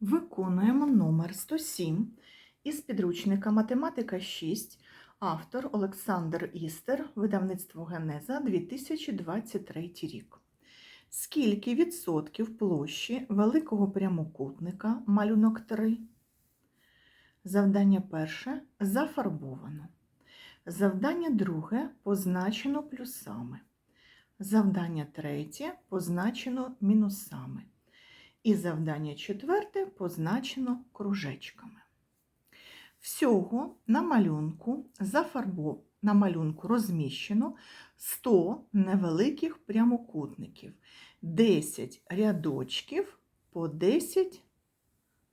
Виконуємо номер 107 із підручника Математика 6, автор Олександр Істер, видавництво Генеза 2023 рік. Скільки відсотків площі великого прямокутника малюнок 3? Завдання перше зафарбовано. Завдання друге позначено плюсами. Завдання третє позначено мінусами. І завдання четверте позначено кружечками. Всього на малюнку зафарбо... на малюнку розміщено 100 невеликих прямокутників, 10 рядочків по 10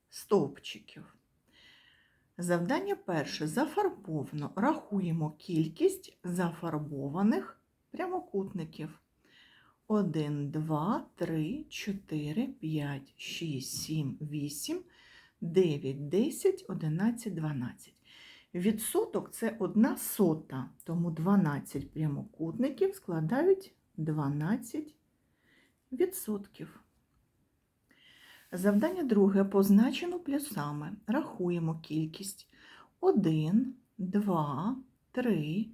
стовпчиків. Завдання перше зафарбовано. Рахуємо кількість зафарбованих прямокутників. 1, 2, 3, 4, 5, 6, 7, 8, 9, 10, 11, 12. Відсоток це одна сота, тому 12 прямокутників складають 12 відсотків. Завдання друге позначено плюсами. Рахуємо кількість 1, 2, 3,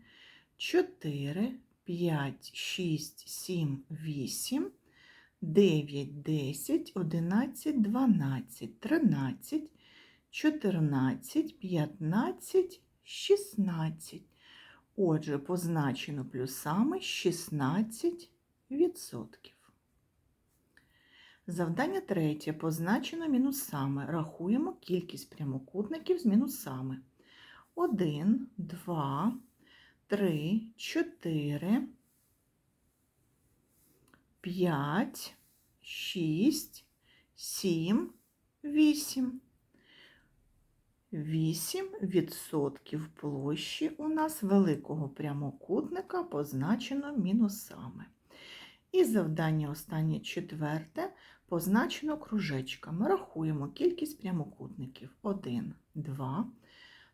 4, 5, 6, 7, 8, 9, 10, 11, 12, 13, 14, 15, 16. Отже, позначено плюсами 16 відсотків. Завдання третє позначено мінусами. Рахуємо кількість прямокутників з мінусами. 1, 2, 3, 4, 5, 6, 7, 8. 8% площі у нас великого прямокутника позначено мінусами. І завдання останнє четверте позначено кружечками. Рахуємо кількість прямокутників. 1, 2, 3,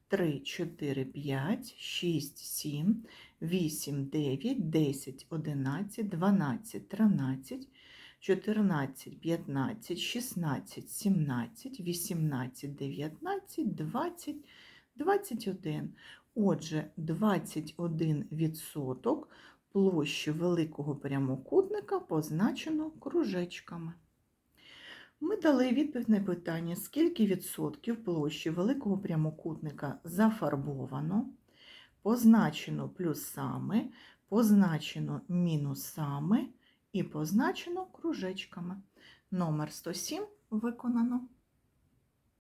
4, 5, 6, 7, 8, 9, 10, 11, 12, 13, 14, 15, 16, 17, 18, 19, 20, 21. Отже, 21% площі великого прямокутника позначено кружечками. Ми дали відповідь на питання, скільки відсотків площі великого прямокутника зафарбовано, позначено плюсами, позначено мінусами і позначено кружечками. Номер 107 виконано.